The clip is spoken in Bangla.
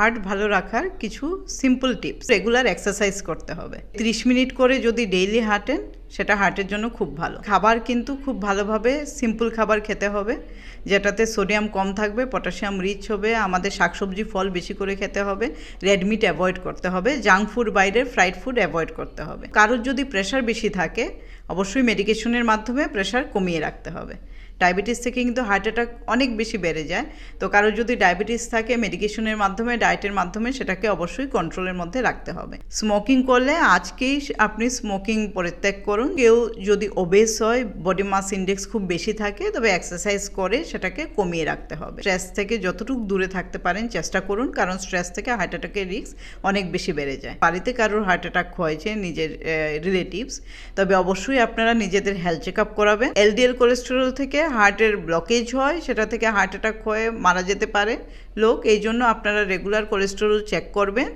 হার্ট ভালো রাখার কিছু সিম্পল টিপস রেগুলার এক্সারসাইজ করতে হবে। 30 মিনিট করে যদি ডেইলি হাঁটেন সেটা হার্টের জন্য খুব ভালো। খাবার কিন্তু খুব ভালোভাবে সিম্পল খাবার খেতে হবে, যেটাতে সোডিয়াম কম থাকবে পটাশিয়াম রিচ হবে, আমাদের শাকসবজি ফল বেশি করে খেতে হবে রেড মিট অ্যাভয়েড করতে হবে জাঙ্ক ফুড বাইরে ফ্রাইড ফুড অ্যাভয়েড করতে হবে। কারোর যদি প্রেশার বেশি থাকে, অবশ্যই মেডিকেশনের মাধ্যমে প্রেশার কমিয়ে রাখতে হবে। ডায়াবেটিস থেকে কিন্তু হার্ট অ্যাটাক অনেক বেশি বেড়ে যায়, তো কারোর যদি ডায়াবেটিস থাকে মেডিকেশনের মাধ্যমে ডায়েটের মাধ্যমে, সেটাকে অবশ্যই কন্ট্রোলের মধ্যে রাখতে হবে। স্মোকিং করলে আজকেই আপনি স্মোকিং পরিত্যাগ করুন। কেউ যদি ওবেস হয় বডি মাস ইন্ডেক্স খুব বেশি থাকে, তবে এক্সারসাইজ করে সেটাকে কমিয়ে রাখতে হবে। স্ট্রেস থেকে যতটুকু দূরে থাকতে পারেন, চেষ্টা করুন, কারণ স্ট্রেস থেকে হার্ট অ্যাটাকের রিস্ক অনেক বেশি বেড়ে যায়। বাড়িতে কারোর হার্ট অ্যাটাক হয়েছে, নিজের রিলেটিভস তবে অবশ্যই আপনারা নিজেদের হেলথ চেক আপ করাবেন। এলডিএল কোলেস্টেরল থেকে হার্টের ব্লকেজ হয়, সেটা থেকে হার্ট অ্যাটাক হয়ে মারা যেতে পারে লোক এই জন্য আপনারা রেগুলার কোলেস্টেরল চেক করবেন।